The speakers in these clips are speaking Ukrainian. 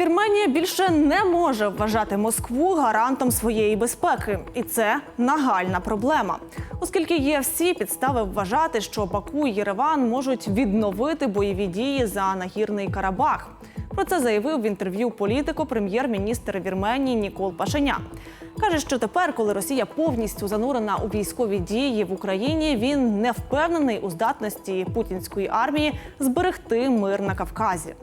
Вірменія більше не може вважати Москву гарантом своєї безпеки, і це нагальна проблема, оскільки є всі підстави вважати, що Баку і Єреван можуть відновити бойові дії за нагірний Карабах. Про це заявив в інтерв'ю політику прем'єр-міністр Вірменії Нікол Пашинян. Каже, що тепер, коли Росія повністю занурена у військові дії в Україні, він не впевнений у здатності путінської армії зберегти мир на Кавказі.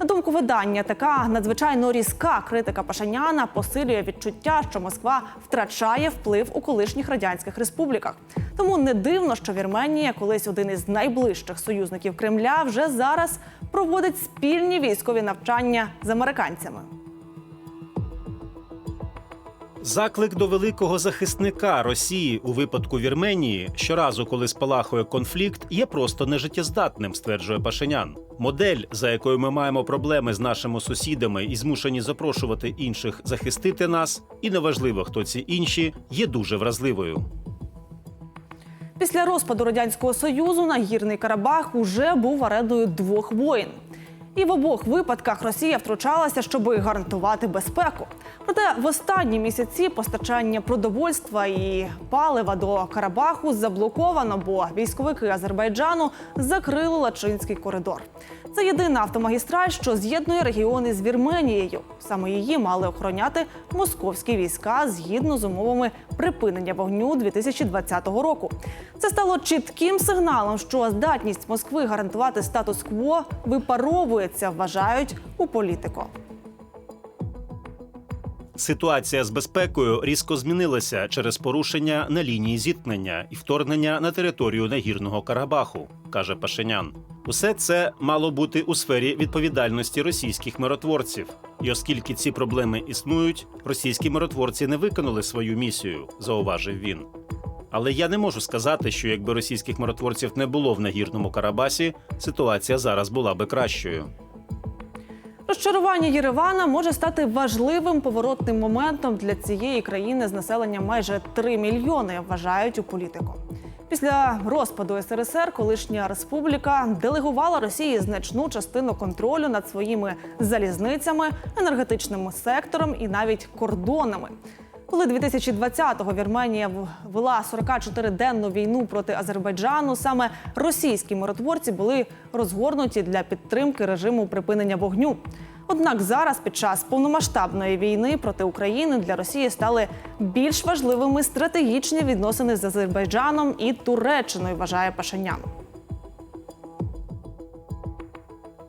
На думку видання, така надзвичайно різка критика Пашаняна посилює відчуття, що Москва втрачає вплив у колишніх радянських республіках. Тому не дивно, що Вірменія, колись один із найближчих союзників Кремля, вже зараз проводить спільні військові навчання з американцями. Заклик до великого захисника Росії у випадку Вірменії щоразу, коли спалахує конфлікт, є просто нежиттєздатним, стверджує Пашинян. Модель, за якою ми маємо проблеми з нашими сусідами і змушені запрошувати інших захистити нас, і неважливо, хто ці інші, є дуже вразливою. Після розпаду радянського союзу нагірний Карабах уже був аредою двох воїн. І в обох випадках Росія втручалася, щоб гарантувати безпеку. Проте в останні місяці постачання продовольства і палива до Карабаху заблоковано, бо військовики Азербайджану закрили Лачинський коридор. Це єдина автомагістраль, що з'єднує регіони з Вірменією. Саме її мали охороняти московські війська згідно з умовами припинення вогню 2020 року. Це стало чітким сигналом, що здатність Москви гарантувати статус-кво випаровується, вважають у політико. Ситуація з безпекою різко змінилася через порушення на лінії зіткнення і вторгнення на територію нагірного Карабаху, каже Пашинян. Усе це мало бути у сфері відповідальності російських миротворців. І оскільки ці проблеми існують, російські миротворці не виконали свою місію, зауважив він. Але я не можу сказати, що якби російських миротворців не було в нагірному Карабасі, ситуація зараз була би кращою. Розчарування Єревана може стати важливим поворотним моментом для цієї країни з населенням майже 3 мільйони, вважають у політику. Після розпаду СРСР колишня республіка делегувала Росії значну частину контролю над своїми залізницями, енергетичним сектором і навіть кордонами. Коли 2020-го Вірменія в- вела 44-денну війну проти Азербайджану, саме російські миротворці були розгорнуті для підтримки режиму припинення вогню. Однак зараз, під час повномасштабної війни проти України, для Росії стали більш важливими стратегічні відносини з Азербайджаном і Туреччиною, вважає Пашинян.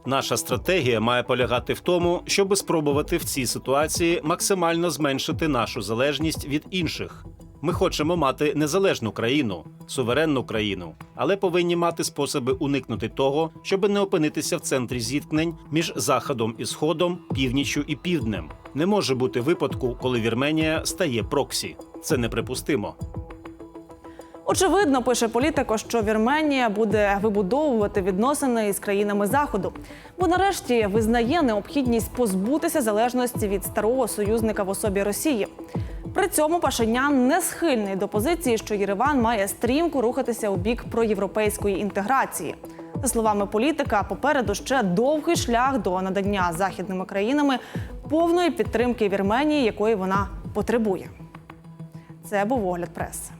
Наша стратегія має полягати в тому, щоб спробувати в цій ситуації максимально зменшити нашу залежність від інших. Ми хочемо мати незалежну країну, суверенну країну, але повинні мати способи уникнути того, щоб не опинитися в центрі зіткнень між заходом і сходом, північчю і півднем. Не може бути випадку, коли Вірменія стає проксі. Це неприпустимо. Очевидно, пише політико, що Вірменія буде вибудовувати відносини із країнами заходу, бо нарешті визнає необхідність позбутися залежності від старого союзника в особі Росії. При цьому Пашинян не схильний до позиції, що Єреван має стрімко рухатися у бік проєвропейської інтеграції. За словами політика, попереду ще довгий шлях до надання західними країнами повної підтримки Вірменії, якої вона потребує. Це був огляд преси.